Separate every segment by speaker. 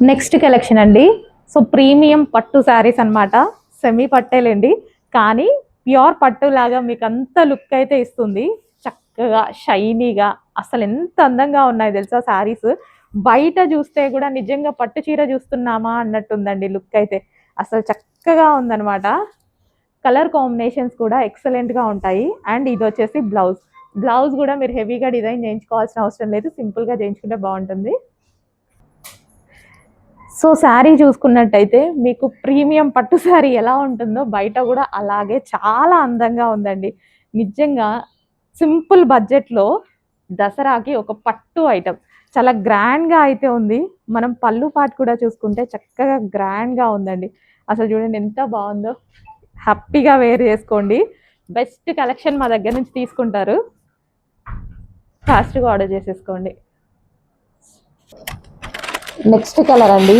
Speaker 1: Next collection అండి. So premium పట్టు శారీస్ అనమాట సెమీ పట్టేలేండి. కానీ ప్యూర్ పట్టు లాగా మీకు అంత లుక్ అయితే ఇస్తుంది. చక్కగా షైనీగా అసలు ఎంత అందంగా ఉన్నాయి తెలుసా శారీస్ బయట చూస్తే కూడా నిజంగా పట్టు చీర చూస్తున్నామా అన్నట్టుందండి లుక్ అయితే. అసలు చక్కగా ఉందన్నమాట. కలర్ కాంబినేషన్స్ కూడా ఎక్సలెంట్గా ఉంటాయి. అండ్ ఇది వచ్చేసి బ్లౌజ్ బ్లౌజ్ కూడా మీరు హెవీగా డిజైన్ చేయించుకోవాల్సిన అవసరం లేదు. సింపుల్గా చేయించుకుంటే బాగుంటుంది. సో శారీ చూసుకున్నట్టయితే మీకు ప్రీమియం పట్టు శారీ ఎలా ఉంటుందో బయట కూడా అలాగే చాలా అందంగా ఉందండి. నిజంగా సింపుల్ బడ్జెట్లో దసరాకి ఒక పట్టు ఐటమ్. చాలా గ్రాండ్గా అయితే ఉంది. మనం పళ్ళు పాటు కూడా చూసుకుంటే చక్కగా గ్రాండ్గా ఉందండి. అసలు చూడండి ఎంత బాగుందో. హ్యాపీగా వేర్ చేసుకోండి. బెస్ట్ కలెక్షన్ మా దగ్గర నుంచి తీసుకుంటారు. ఫాస్ట్గా ఆర్డర్ చేసేసుకోండి. నెక్స్ట్ కలర్ అండి.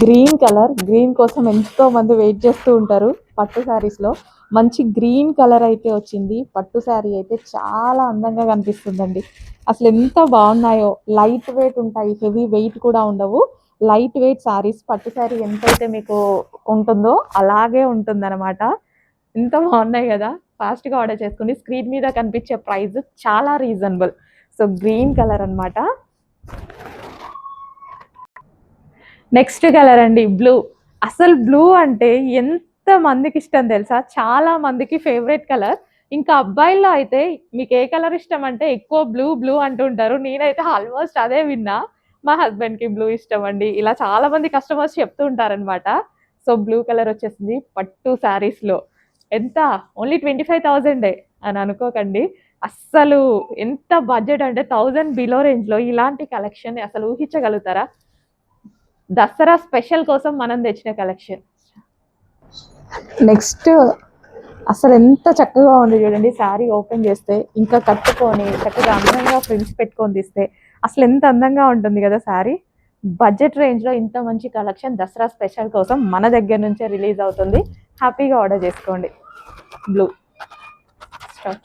Speaker 1: Green colour. గ్రీన్ కోసం ఎంతో మంది వెయిట్ చేస్తూ ఉంటారు పట్టు శారీస్లో మంచి గ్రీన్ కలర్ అయితే వచ్చింది. పట్టు శారీ అయితే చాలా అందంగా కనిపిస్తుందండి. అసలు ఎంత బాగున్నాయో. లైట్ వెయిట్ ఉంటాయి. హెవీ వెయిట్ కూడా ఉండవు. లైట్ వెయిట్ శారీస్ పట్టు శారీ ఎంతైతే మీకు ఉంటుందో అలాగే ఉంటుందన్నమాట. ఎంత బాగున్నాయి కదా. ఫాస్ట్గా ఆర్డర్ చేసుకోండి స్క్రీన్ మీద కనిపించే ప్రైస్ చాలా రీజనబుల్ సో గ్రీన్ కలర్ అన్నమాట. నెక్స్ట్ కలర్ అండి బ్లూ అసలు బ్లూ అంటే ఎంత మందికి ఇష్టం తెలుసా? చాలా మందికి ఫేవరెట్ కలర్ ఇంకా అబ్బాయిల్లో అయితే మీకు ఏ కలర్ ఇష్టం అంటే ఎక్కువ బ్లూ బ్లూ అంటుంటారు. నేనైతే ఆల్మోస్ట్ అదే విన్నా. మా హస్బెండ్కి బ్లూ ఇష్టం అండి. ఇలా చాలా మంది కస్టమర్స్ చెప్తూ ఉంటారనమాట సో బ్లూ కలర్ వచ్చేసింది పట్టు శారీస్లో ఎంత? ఓన్లీ ట్వంటీ ఫైవ్ థౌజండే అని అనుకోకండి. అస్సలు ఎంత బడ్జెట్ అంటే థౌజండ్ బిలో రేంజ్లో ఇలాంటి కలెక్షన్ అసలు ఊహించగలుగుతారా? దసరా స్పెషల్ కోసం మనం తెచ్చిన కలెక్షన్. నెక్స్ట్ అసలు ఎంత చక్కగా ఉంది చూడండి శారీ ఓపెన్ చేస్తే ఇంకా కట్టుకొని చక్కగా అందంగా ఫ్రిల్స్ పెట్టుకొని తీస్తే అసలు ఎంత అందంగా ఉంటుంది కదా శారీ బడ్జెట్ రేంజ్లో ఇంత మంచి కలెక్షన్ దసరా స్పెషల్ కోసం మన దగ్గర నుంచే రిలీజ్ అవుతుంది. హ్యాపీగా ఆర్డర్ చేసుకోండి. బ్లూ. స్టాప్